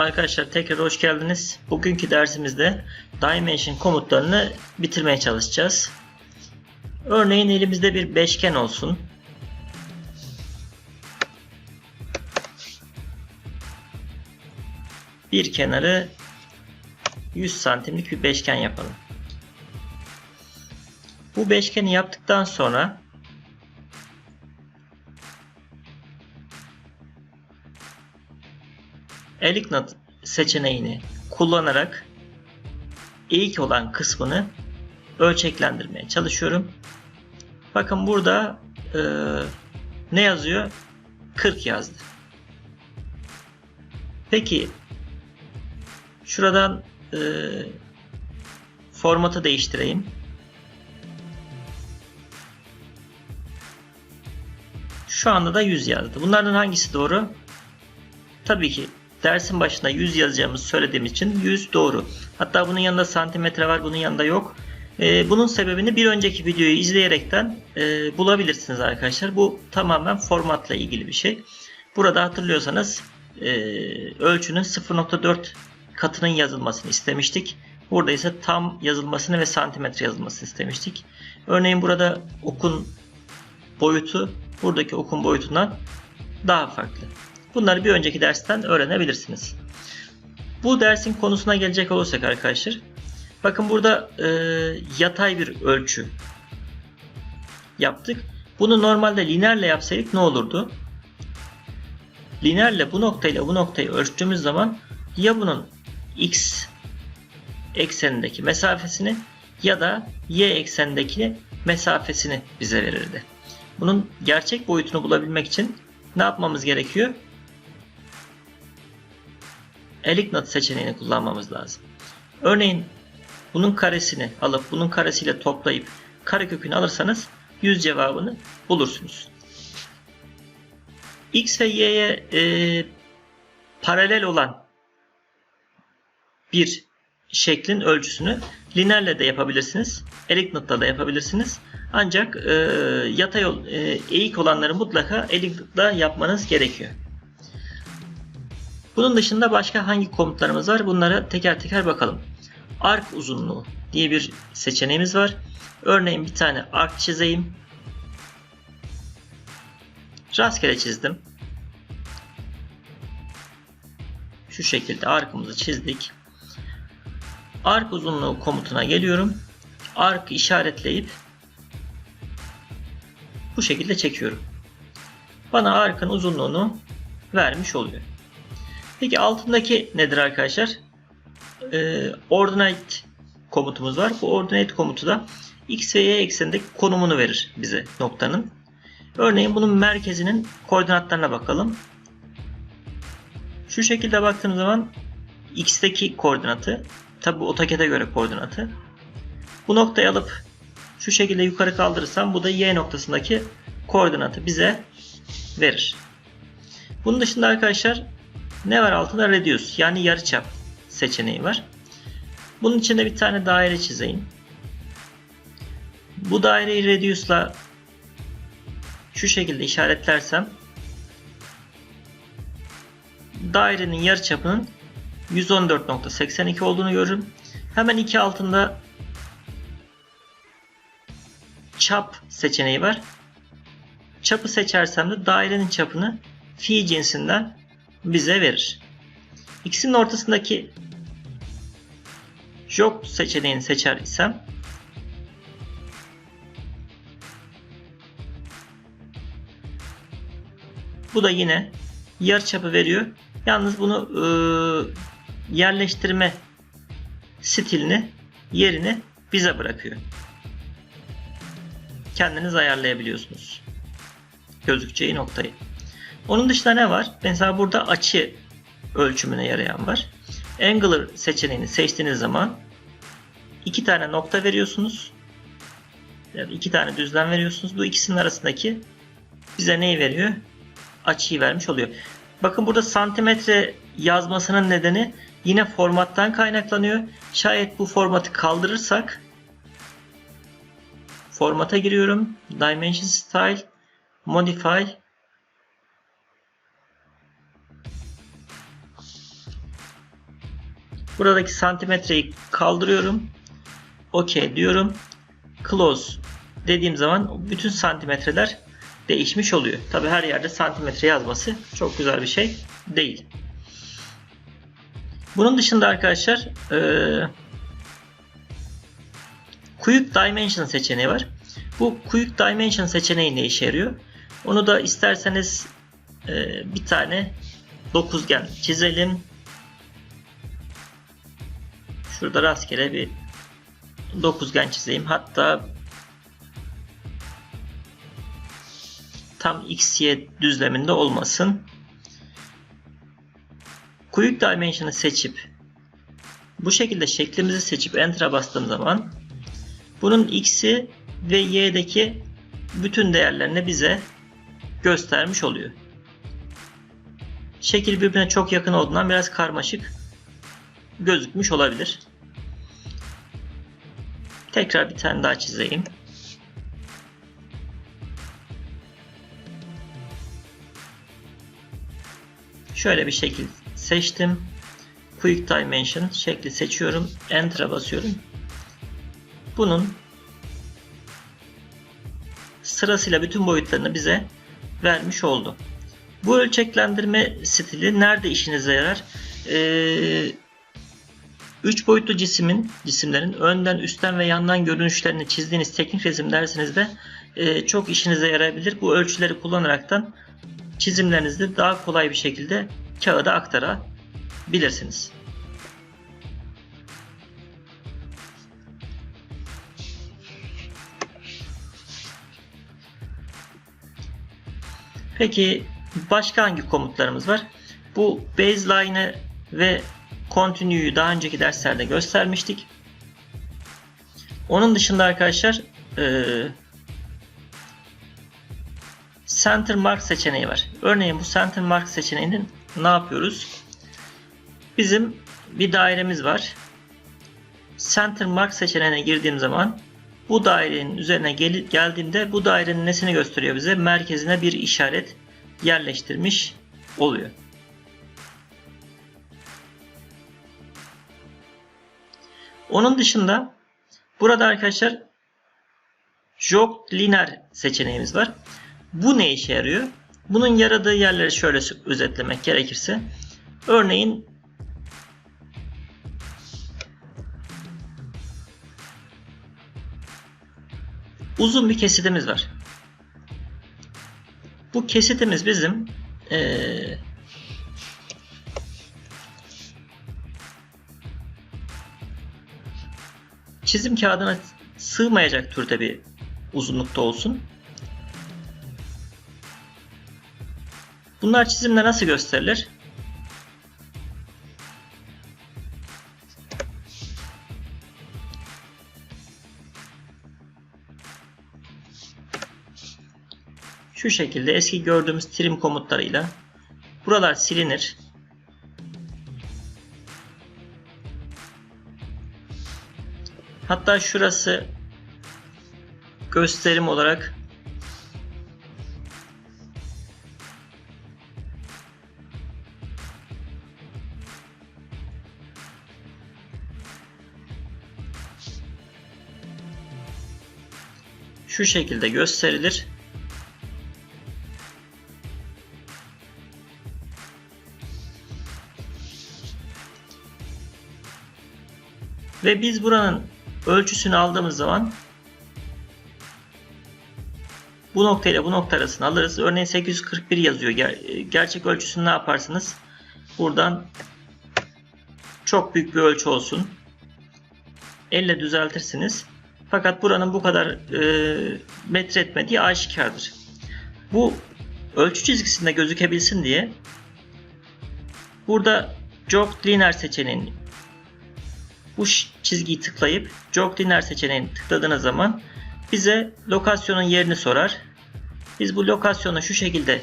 Arkadaşlar tekrar hoş geldiniz. Bugünkü dersimizde Dimension komutlarını bitirmeye çalışacağız. Örneğin elimizde bir beşgen olsun. Bir kenarı 100 santimlik bir beşgen yapalım. Bu beşgeni yaptıktan sonra Elignat seçeneğini kullanarak eğik olan kısmını ölçeklendirmeye çalışıyorum. Bakın burada e, ne yazıyor? 40 yazdı. Peki şuradan e, formatı değiştireyim. Şu anda da 100 yazdı. Bunlardan hangisi doğru? Tabii ki dersin başında 100 yazacağımızı söylediğim için 100 doğru. Hatta bunun yanında santimetre var, bunun yanında yok. Ee, bunun sebebini bir önceki videoyu izleyerekten e, bulabilirsiniz arkadaşlar. Bu tamamen formatla ilgili bir şey. Burada hatırlıyorsanız e, ölçünün 0.4 katının yazılmasını istemiştik. Burada ise tam yazılmasını ve santimetre yazılmasını istemiştik. Örneğin burada okun boyutu buradaki okun boyutundan daha farklı. Bunları bir önceki dersten öğrenebilirsiniz. Bu dersin konusuna gelecek olursak arkadaşlar. Bakın burada e, yatay bir ölçü yaptık. Bunu normalde lineerle yapsaydık ne olurdu? Lineerle bu noktayla bu noktayı ölçtüğümüz zaman ya bunun x eksenindeki mesafesini ya da y eksenindeki mesafesini bize verirdi. Bunun gerçek boyutunu bulabilmek için ne yapmamız gerekiyor? Elignat seçeneğini kullanmamız lazım. Örneğin bunun karesini alıp bunun karesiyle toplayıp karekökünü alırsanız 100 cevabını bulursunuz. X ve Y'ye e, paralel olan bir şeklin ölçüsünü lineerle de yapabilirsiniz. Elignat'la da yapabilirsiniz. Ancak e, yatay e, eğik olanları mutlaka Elignat'la yapmanız gerekiyor. Bunun dışında başka hangi komutlarımız var? Bunlara teker teker bakalım. Ark uzunluğu diye bir seçeneğimiz var. Örneğin bir tane ark çizeyim. Rastgele çizdim. Şu şekilde arkımızı çizdik. Ark uzunluğu komutuna geliyorum. Ark işaretleyip bu şekilde çekiyorum. Bana arkın uzunluğunu vermiş oluyor. Peki altındaki nedir arkadaşlar? Ee, ordinate komutumuz var. Bu ordinate komutu da x ve y eksenindeki konumunu verir bize noktanın. Örneğin bunun merkezinin koordinatlarına bakalım. Şu şekilde baktığım zaman x'teki koordinatı tabi AutoCAD'e göre koordinatı. Bu noktayı alıp şu şekilde yukarı kaldırırsam bu da y noktasındaki koordinatı bize verir. Bunun dışında arkadaşlar ne var altında? Reduce yani yarıçap seçeneği var. Bunun içinde bir tane daire çizeyim. Bu daireyi Reduce'la şu şekilde işaretlersem dairenin yarıçapının 114.82 olduğunu görürüm. Hemen iki altında çap seçeneği var. Çapı seçersem de dairenin çapını fi cinsinden bize verir. İkisinin ortasındaki jog seçeneğini seçer isem bu da yine yarıçapı veriyor. Yalnız bunu e, yerleştirme stilini yerini bize bırakıyor. Kendiniz ayarlayabiliyorsunuz. Gözükeceği noktayı. Onun dışında ne var? Mesela burada açı ölçümüne yarayan var. Angular seçeneğini seçtiğiniz zaman iki tane nokta veriyorsunuz. Yani iki tane düzlem veriyorsunuz. Bu ikisinin arasındaki bize neyi veriyor? Açıyı vermiş oluyor. Bakın burada santimetre yazmasının nedeni yine formattan kaynaklanıyor. Şayet bu formatı kaldırırsak formata giriyorum. Dimension Style Modify Buradaki santimetreyi kaldırıyorum. OK diyorum. Close dediğim zaman bütün santimetreler değişmiş oluyor. Tabi her yerde santimetre yazması çok güzel bir şey değil. Bunun dışında arkadaşlar ee, Quick Dimension seçeneği var. Bu Quick Dimension seçeneği ne işe yarıyor? Onu da isterseniz e, bir tane dokuzgen çizelim. Şurada rastgele bir dokuzgen çizeyim. Hatta tam x, y düzleminde olmasın. Quick Dimension'ı seçip bu şekilde şeklimizi seçip Enter'a bastığım zaman bunun x'i ve y'deki bütün değerlerini bize göstermiş oluyor. Şekil birbirine çok yakın olduğundan biraz karmaşık gözükmüş olabilir. Tekrar bir tane daha çizeyim. Şöyle bir şekil seçtim. Quick Dimension şekli seçiyorum. Enter'a basıyorum. Bunun sırasıyla bütün boyutlarını bize vermiş oldu. Bu ölçeklendirme stili nerede işinize yarar? Ee, üç boyutlu cismin, cisimlerin önden, üstten ve yandan görünüşlerini çizdiğiniz teknik resim dersinizde e, çok işinize yarayabilir. Bu ölçüleri kullanaraktan çizimlerinizi daha kolay bir şekilde kağıda aktarabilirsiniz. Peki başka hangi komutlarımız var? Bu baseline'ı ve continue'yu daha önceki derslerde göstermiştik. Onun dışında arkadaşlar e, center mark seçeneği var. Örneğin bu center mark seçeneğinin ne yapıyoruz? Bizim bir dairemiz var. Center mark seçeneğine girdiğim zaman bu dairenin üzerine gel geldiğimde bu dairenin nesini gösteriyor bize? Merkezine bir işaret yerleştirmiş oluyor. Onun dışında burada arkadaşlar jog linear seçeneğimiz var. Bu ne işe yarıyor? Bunun yaradığı yerleri şöyle özetlemek gerekirse. Örneğin uzun bir kesitimiz var. Bu kesitimiz bizim ee, çizim kağıdına sığmayacak türde bir uzunlukta olsun. Bunlar çizimle nasıl gösterilir? Şu şekilde eski gördüğümüz trim komutlarıyla buralar silinir. Hatta şurası gösterim olarak şu şekilde gösterilir. Ve biz buranın ölçüsünü aldığımız zaman bu nokta ile bu nokta arasını alırız. Örneğin 841 yazıyor. Ger gerçek ölçüsünü ne yaparsınız? Buradan çok büyük bir ölçü olsun. Elle düzeltirsiniz. Fakat buranın bu kadar e, metre etmediği aşikardır. Bu ölçü çizgisinde gözükebilsin diye burada jog linear seçeneğini bu çizgiyi tıklayıp jog linear seçeneğini tıkladığınız zaman bize lokasyonun yerini sorar. Biz bu lokasyonu şu şekilde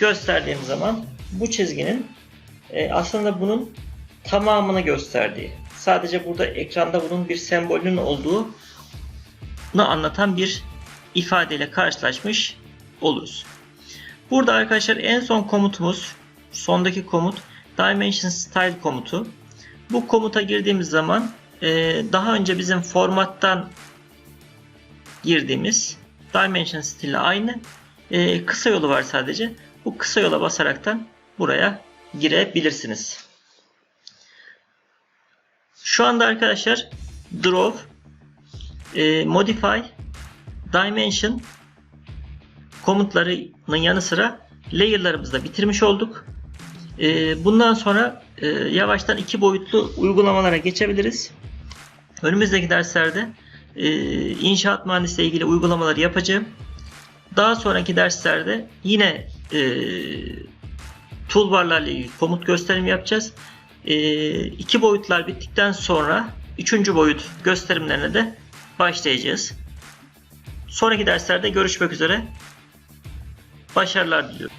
gösterdiğim zaman bu çizginin e, aslında bunun tamamını gösterdiği. Sadece burada ekranda bunun bir sembolünün olduğu anlatan bir ifadeyle karşılaşmış oluruz. Burada arkadaşlar en son komutumuz sondaki komut Dimension Style komutu. Bu komuta girdiğimiz zaman e, daha önce bizim formattan girdiğimiz Dimension stili aynı. E, kısa yolu var sadece. Bu kısa yola basaraktan buraya girebilirsiniz. Şu anda arkadaşlar Draw, e, Modify, Dimension komutlarının yanı sıra layer'larımızı da bitirmiş olduk. E, bundan sonra e, yavaştan iki boyutlu uygulamalara geçebiliriz. Önümüzdeki derslerde e, inşaat mühendisliği ilgili uygulamaları yapacağım. Daha sonraki derslerde yine e, toolbarlarla ilgili komut gösterim yapacağız. E, iki boyutlar bittikten sonra üçüncü boyut gösterimlerine de başlayacağız. Sonraki derslerde görüşmek üzere. Başarılar diliyorum.